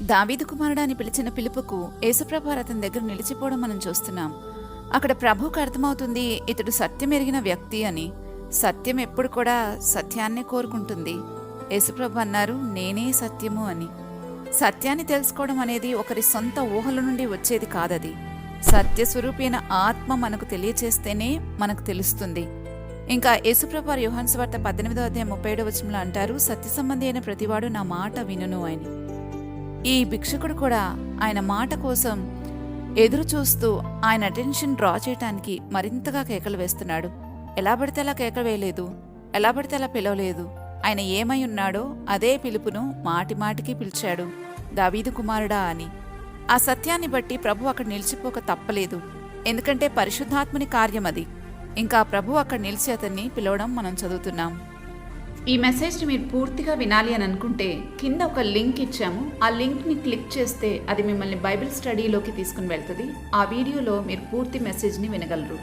దావీదు కుమారుడు అని పిలిచిన పిలుపుకు యేసుప్రభ అతని దగ్గర నిలిచిపోవడం మనం చూస్తున్నాం. అక్కడ ప్రభువుకు అర్థమవుతుంది ఇతడు సత్యం ఎరిగిన వ్యక్తి అని. సత్యం ఎప్పుడు కూడా సత్యాన్నే కోరుకుంటుంది. యేసుప్రభు అన్నారు నేనే సత్యము అని. సత్యాన్ని తెలుసుకోవడం అనేది ఒకరి సొంత ఊహల నుండి వచ్చేది కాదది. సత్యస్వరూపైన ఆత్మ మనకు తెలియచేస్తేనే మనకు తెలుస్తుంది. ఇంకా యేసుప్రభు వారి వార్త పద్దెనిమిదో అధ్యాయం ముప్పై ఏడో వచనంలో అంటారు సత్య సంబంధి అయిన ప్రతివాడు నా మాట వినును అని. ఈ భిక్షకుడు కూడా ఆయన మాట కోసం ఎదురు చూస్తూ ఆయన అటెన్షన్ డ్రా చేయటానికి మరింతగా కేకలు వేస్తున్నాడు. ఎలా పడితే అలా కేకలు వేయలేదు. ఎలా పడితే అలా పిలవలేదు. ఆయన ఏమై ఉన్నాడో అదే పిలుపును మాటి మాటికి పిలిచాడు. దావీదు కుమారుడా అని. ఆ సత్యాన్ని బట్టి ప్రభు అక్కడ నిలిచిపోక తప్పలేదు. ఎందుకంటే పరిశుద్ధాత్మని కార్యం అది ఇంకా ప్రభు అక్కడ నిలిచి అతన్ని పిలవడం మనం చదువుతున్నాం. ఈ మెసేజ్ని మీరు పూర్తిగా వినాలి అని అనుకుంటే కింద ఒక లింక్ ఇచ్చాము. ఆ లింక్ని క్లిక్ చేస్తే అది మిమ్మల్ని బైబిల్ స్టడీలోకి తీసుకుని వెళ్తుంది. ఆ వీడియోలో మీరు పూర్తి మెసేజ్ని వినగలరు.